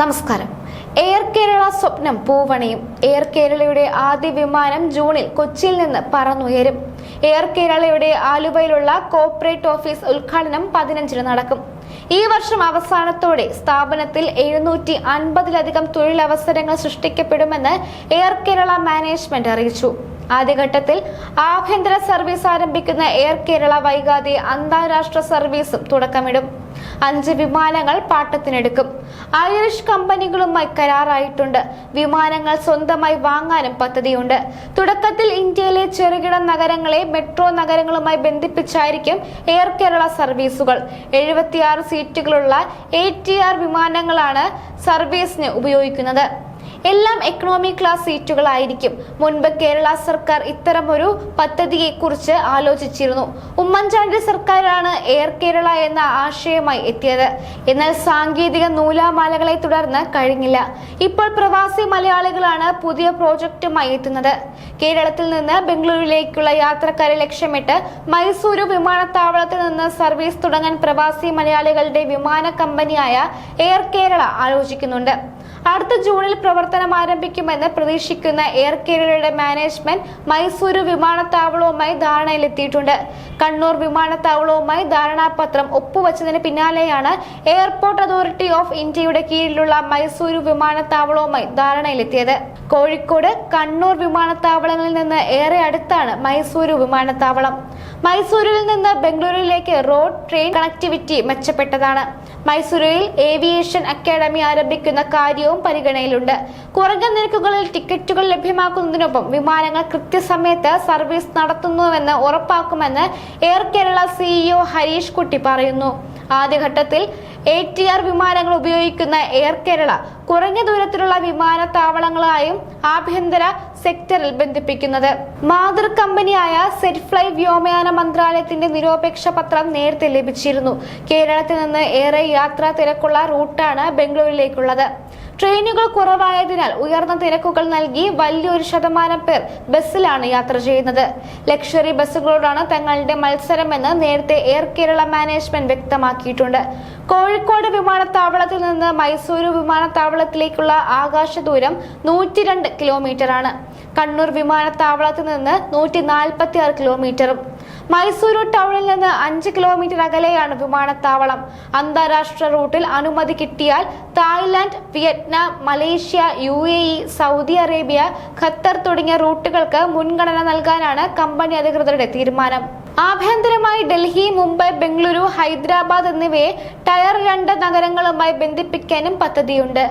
നമസ്കാരം. എയർ കേരള സ്വപ്നം പൂവണിയും. എയർ കേരളയുടെ ആദ്യ വിമാനം ജൂണിൽ കൊച്ചിയിൽ നിന്ന് പറന്നുയരും. എയർ കേരളയുടെ ആലുവയിലുള്ള കോർപ്പറേറ്റ് ഓഫീസ് ഉദ്ഘാടനം പതിനഞ്ചിന് നടക്കും. ഈ വർഷം അവസാനത്തോടെ സ്ഥാപനത്തിൽ എഴുന്നൂറ്റി അൻപതിലധികം തൊഴിലവസരങ്ങൾ സൃഷ്ടിക്കപ്പെടുമെന്ന് എയർ കേരള മാനേജ്മെന്റ് അറിയിച്ചു. ആദ്യഘട്ടത്തിൽ ആഭ്യന്തര സർവീസ് ആരംഭിക്കുന്ന എയർ കേരള വൈകാതെ അന്താരാഷ്ട്ര സർവീസും തുടക്കമിടും. അഞ്ച് വിമാനങ്ങൾ പാട്ടത്തിനെടുക്കും. ഐറിഷ് കമ്പനികളുമായി കരാറായിട്ടുണ്ട്. വിമാനങ്ങൾ സ്വന്തമായി വാങ്ങാനും പദ്ധതിയുണ്ട്. തുടക്കത്തിൽ ഇന്ത്യയിലെ ചെറുകിട നഗരങ്ങളെ മെട്രോ നഗരങ്ങളുമായി ബന്ധിപ്പിച്ചായിരിക്കും എയർ കേരള സർവീസുകൾ. എഴുപത്തിയാറ് സീറ്റുകളുള്ള എ വിമാനങ്ങളാണ് സർവീസിന് ഉപയോഗിക്കുന്നത്. എല്ലാം എക്കണോമി ക്ലാസ് സീറ്റുകളായിരിക്കും മുൻപ് കേരള സർക്കാർ ഇത്തരമൊരു പദ്ധതിയെ കുറിച്ച് ആലോചിച്ചിരുന്നു. ഉമ്മൻചാണ്ടി സർക്കാരാണ് എയർ കേരള എന്ന ആശയമായി എത്തിയത്. എന്നാൽ സാങ്കേതിക നൂലാമാലകളെ തുടർന്ന് കഴിഞ്ഞില്ല. ഇപ്പോൾ പ്രവാസി മലയാളികളാണ് പുതിയ പ്രോജക്റ്റുമായി എത്തുന്നത്. കേരളത്തിൽ നിന്ന് ബംഗളൂരുവിലേക്കുള്ള യാത്രക്കാരെ ലക്ഷ്യമിട്ട് മൈസൂരു വിമാനത്താവളത്തിൽ നിന്ന് സർവീസ് തുടങ്ങാൻ പ്രവാസി മലയാളികളുടെ വിമാന കമ്പനിയായ എയർ കേരള ആലോചിക്കുന്നുണ്ട്. അടുത്ത ജൂണിൽ പ്രവർത്തനം ആരംഭിക്കുമെന്ന് പ്രതീക്ഷിക്കുന്ന എയർ കേരളയുടെ മാനേജ്മെന്റ് മൈസൂരു വിമാനത്താവളവുമായി ധാരണയിലെത്തിയിട്ടുണ്ട്. കണ്ണൂർ വിമാനത്താവളവുമായി ധാരണാപത്രം ഒപ്പുവച്ചതിന് പിന്നാലെയാണ് എയർപോർട്ട് അതോറിറ്റി ഓഫ് ഇന്ത്യയുടെ കീഴിലുള്ള മൈസൂരു വിമാനത്താവളവുമായി ധാരണയിലെത്തിയത്. കോഴിക്കോട് കണ്ണൂർ വിമാനത്താവളങ്ങളിൽ നിന്ന് ഏറെ അടുത്താണ് മൈസൂരു വിമാനത്താവളം. മൈസൂരിൽ നിന്ന് ബംഗളൂരുവിലേക്ക് റോഡ് ട്രെയിൻ കണക്ടിവിറ്റി മെച്ചപ്പെട്ടതാണ്. മൈസൂരിൽ ഏവിയേഷൻ അക്കാദമി ആരംഭിക്കുന്ന കാര്യവും പരിഗണനയിലുണ്ട്. കുറഞ്ഞ നിരക്കുകളിൽ ടിക്കറ്റുകൾ ലഭ്യമാക്കുന്നതിനൊപ്പം വിമാനങ്ങൾ കൃത്യസമയത്ത് സർവീസ് നടത്തുന്നുവെന്ന് ഉറപ്പാക്കുമെന്ന് എയർ കേരള സിഇഒ ഹരീഷ് കുട്ടി പറയുന്നു. ആദ്യഘട്ടത്തിൽ എ ടി ആർ വിമാനങ്ങൾ ഉപയോഗിക്കുന്ന എയർ കേരള കുറഞ്ഞ ദൂരത്തിലുള്ള വിമാനത്താവളങ്ങളായും ആഭ്യന്തര സെക്ടറിൽ ബന്ധിപ്പിക്കുന്നത്. മാതൃ കമ്പനിയായ സെറ്റ്ഫ്ലൈ വ്യോമയാന മന്ത്രാലയത്തിന്റെ നിരോപേക്ഷ പത്രം നേരത്തെ ലഭിച്ചിരുന്നു. കേരളത്തിൽ നിന്ന് ഏറെ യാത്രാ തിരക്കുള്ള റൂട്ടാണ് ബംഗളൂരുവിലേക്കുള്ളത് ട്രെയിനുകൾ കുറവായതിനാൽ ഉയർന്ന തിരക്കുകൾ നൽകി വലിയൊരു ശതമാനം പേർ ബസ്സിലാണ് യാത്ര ചെയ്യുന്നത്. ലക്ഷറി ബസ്സുകളോടാണ് തങ്ങളുടെ മത്സരമെന്ന് നേരത്തെ എയർ കേരള മാനേജ്മെന്റ് വ്യക്തമാക്കിയിട്ടുണ്ട്. കോഴിക്കോട് വിമാനത്താവളത്തിൽ നിന്ന് മൈസൂരു വിമാനത്താവളത്തിലേക്കുള്ള ആകാശ ദൂരം നൂറ്റി രണ്ട് കിലോമീറ്റർ ആണ് കണ്ണൂർ വിമാനത്താവളത്തിൽ നിന്ന് നൂറ്റി നാൽപ്പത്തി ആറ് കിലോമീറ്ററും മൈസൂരു ടൗണിൽ നിന്ന് അഞ്ച് കിലോമീറ്റർ അകലെയാണ് വിമാനത്താവളം. അന്താരാഷ്ട്ര റൂട്ടിൽ അനുമതി കിട്ടിയാൽ Thailand Vietnam Malaysia U Saudi Arabia Qatar തുടങ്ങിയ റൂട്ടുകൾക്ക് മുൻഗണന നൽകാനാണ് കമ്പനി അധികൃതരുടെ തീരുമാനം. ആഭ്യന്തരമായി ഡൽഹി മുംബൈ ബംഗളൂരു ഹൈദരാബാദ് എന്നിവയെ ടയർ രണ്ട് നഗരങ്ങളുമായി ബന്ധിപ്പിക്കാനും പദ്ധതിയുണ്ട്.